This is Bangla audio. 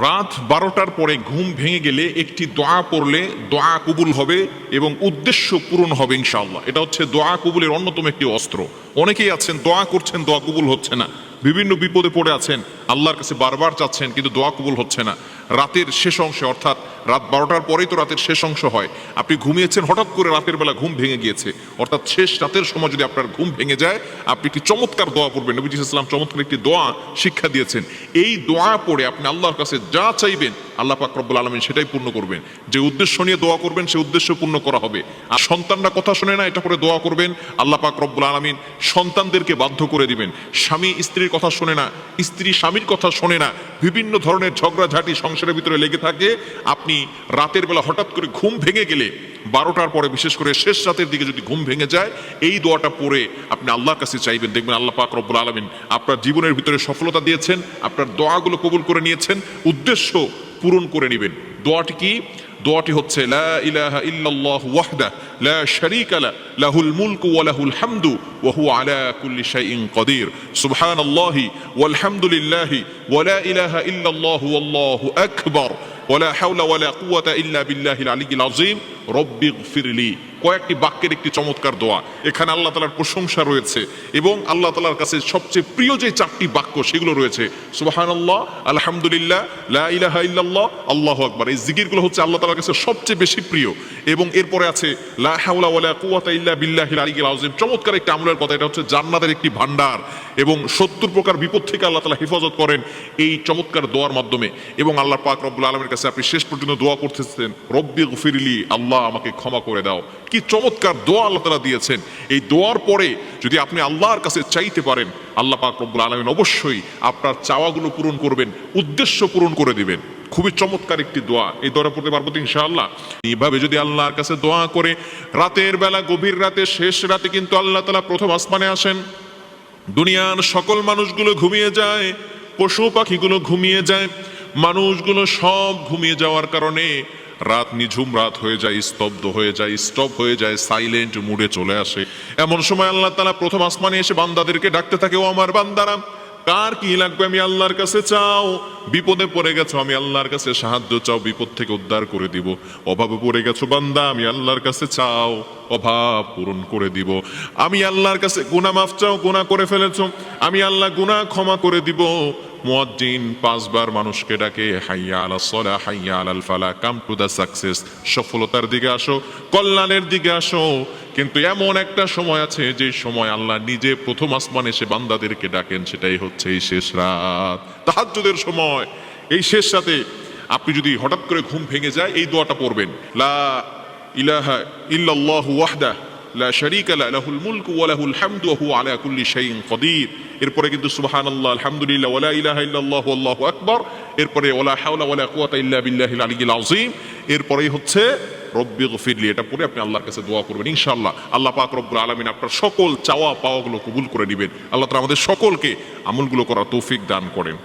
রাত বারোটার পরে ঘুম ভেঙে গেলে একটি দোয়া পড়লে দোয়া কবুল হবে এবং উদ্দেশ্য পূরণ হবে ইনশাল্লাহ এটা হচ্ছে দোয়া কবুলের অন্যতম একটি অস্ত্র। অনেকেই আছেন, দোয়া করছেন, দোয়া কবুল হচ্ছে না। বিভিন্ন বিপদে পড়ে আছেন। আল্লাহর কাছে বারবার চাচ্ছেন, কিন্তু দোয়া কবুল হচ্ছে না। রাতের শেষ অংশে, অর্থাৎ রাত বারোটার পরেই তো রাতের শেষ অংশ হয়। আপনি ঘুমিয়েছেন, হঠাৎ করে রাতের বেলা ঘুম ভেঙে গিয়েছে। অর্থাৎ শেষ রাতের সময় যদি আপনার ঘুম ভেঙে যায়, আপনি একটি চমৎকার দোয়া পড়বেন। নবী ইসলাম চমৎকার একটি দোয়া শিক্ষা দিয়েছেন। এই দোয়া পড়ে আপনি আল্লাহর কাছে যা চাইবেন, আল্লাহ পাক রব্বুল আলমিন সেটাই পূর্ণ করবেন। যে উদ্দেশ্য নিয়ে দোয়া করবেন, সে উদ্দেশ্য পূর্ণ করা হবে। আর সন্তানরা কথা শোনে না, এটা করে দোয়া করবেন, আল্লাহ পাক রব্বুল আলমিন সন্তানদেরকে বাধ্য করে দিবেন। স্বামী স্ত্রীর কথা শোনে না, স্ত্রী স্বামীর কথা শোনে না। বিভিন্ন ধরনের ঝগড়াঝাটি সংসারের ভিতরে লেগে থাকে। আপনি রাতের বেলা হঠাৎ করে ঘুম ভেঙে গেলে বারোটার পরে বিশেষ করে শেষ রাতের দিকে যদি ঘুম ভেঙে যায়, এই দোয়াটা পড়ে আপনি আল্লাহর কাছে চাইবেন। দেখবেন আল্লাহ পাক রব্বুল আলমিন আপনার জীবনের ভিতরে সফলতা দিয়েছেন, আপনার দোয়াগুলো কবুল করে নিয়েছেন, উদ্দেশ্য পূরণ করে নেবেন। দোয়াটি কি? দোয়াটি হচ্ছে লা ইলাহা ইল্লাল্লাহু ওয়াহদা লা শারীকা লা লাহুল মুলকু ওয়া লাহুল হামদু ওয়া হুয়া আলা কুল্লি শাইইন কাদির সুবহানাল্লাহি ওয়াল হামদুলিল্লাহি ওয়া লা ইলাহা ইল্লাল্লাহু ওয়াল্লাহু আকবার ওয়ালা হাওলা ওয়ালা কুওয়াতা ইল্লা বিল্লাহিল আলিয়্যিল আযীম রব্বি গফিরলি। কয়েকটি বাক্যের একটি চমৎকার দোয়া। এখানে আল্লাহ তালার প্রশংসা রয়েছে এবং আল্লাহ তালার কাছে সবচেয়ে প্রিয় যে চারটি বাক্য, সেগুলো রয়েছে সুবাহান আল্লাহ আলহামদুলিল্লাহ, লা ইলাহা ইল্লাল্লাহ, আল্লাহু আকবার। এই জিকিরগুলো হচ্ছে আল্লাহ তালার কাছে সবচেয়ে বেশি প্রিয়। এবং এরপরে আছে ইল্লা চমৎকার একটি আমলের কথা, এটা হচ্ছে জান্নাতের একটি ভান্ডার এবং সত্তর প্রকার বিপদ থেকে আল্লাহ তালা হেফাজত করেন এই চমৎকার দোয়ার মাধ্যমে। এবং আল্লাহ পাক রব্বুল আলমের কাছে আপনি শেষ পর্যন্ত দোয়া করতেছেন, রব্বি গফিরলি, আল্লাহ আমাকে ক্ষমা করে দাও। কি চমৎকার দোয়া আল্লাহ তালা দিয়েছেন। এই দোয়ার পরে যদি আপনি আল্লাহর কাছে চাইতে পারেন, আল্লাহ পাক রব্বুল আলমিন অবশ্যই আপনার চাওয়াগুলো পূরণ করবেন, উদ্দেশ্য পূরণ করে দিবেন। খুবই চমৎকার একটি দোয়া। এই দোয়া পড়তে পারব ইনশাআল্লাহ? এইভাবে যদি আল্লাহর কাছে দোয়া করে, রাতের বেলা, গভীর রাতে, শেষ রাতে কিন্তু আল্লাহ তালা প্রথম আসমানে আসেন। দুনিয়ার সকল মানুষগুলো ঘুমিয়ে যায়, পশু পাখিগুলো ঘুমিয়ে যায়, মানুষগুলো সব ঘুমিয়ে যাওয়ার কারণে রাত নিঝুম রাত হয়ে যায়, স্তব্ধ হয়ে যায় স্টপ হয়ে যায় সাইলেন্ট মুডে চলে আসে। এমন সময় আল্লাহ তালা প্রথম আসমানে এসে বান্দাদেরকে ডাকতে থাকে, ও আমার বান্দারা, কার কি লাগবে আমি আল্লাহর কাছে চাও? বিপদে পড়ে গেছো, আমি আল্লাহর কাছে সাহায্য চাও, বিপদ থেকে উদ্ধার করে দিব। অভাবে পড়ে গেছো বান্দা, আমি আল্লাহর কাছে চাও, অভাব পূরণ করে দিব। আমি আল্লাহর কাছে গুনাহ মাফ চাও, গুনাহ করে ফেলেছো, আমি আল্লাহ গুনাহ ক্ষমা করে দিব। মুয়াজ্জিন পাঁচবার মানুষকে ডাকে, হাইয়া আলা সলা, হাইয়া আলাল ফালা, কাম টু দ্য সাকসেস, সফলতার দিকে আসো, কল্যাণের দিকে আসো। কিন্তু এমন একটা সময় আছে, যে সময় আল্লাহ নিজে প্রথম আসমান এসে বান্দাদেরকে ডাকেন, সেটাই হচ্ছে এই শেষ রাত। তাহাজ্জুদের সময়, এই শেষ রাতে আপনি যদি হঠাৎ করে ঘুম ভেঙে যায়, এই দোয়াটা পড়বেন, লা ইলাহা ইল্লাল্লাহু ওয়াহদা লা শারীকা লা, লাহুল মুলকু ওয়া লাহুল ওয়া হুয়া আলা কুল্লি শাইইন কাদির। এরপরে কিন্তু সুবহানাল্লাহ, আলহামদুলিল্লাহ ওয়ালা ইলাহা ইল্লাল্লাহু আল্লাহু আকবার। এরপরে ওয়ালা হাওলা ওয়ালা কুওয়াতা ইল্লা বিল্লাহিল আলিয়্যিল আযীম। এরপরেই হচ্ছে রব্বি গফিরলি। এটা পড়ে আপনি আল্লাহর কাছে দোয়া করবেন, ইনশাআল্লাহ। আল্লাহ পাক রব্বুল আলামিন আপনার সকল চাওয়া পাওয়াগুলো কবুল করে নেবেন। আল্লাহ তাআলা আমাদের সকলকে আমলগুলো করার তৌফিক দান করেন।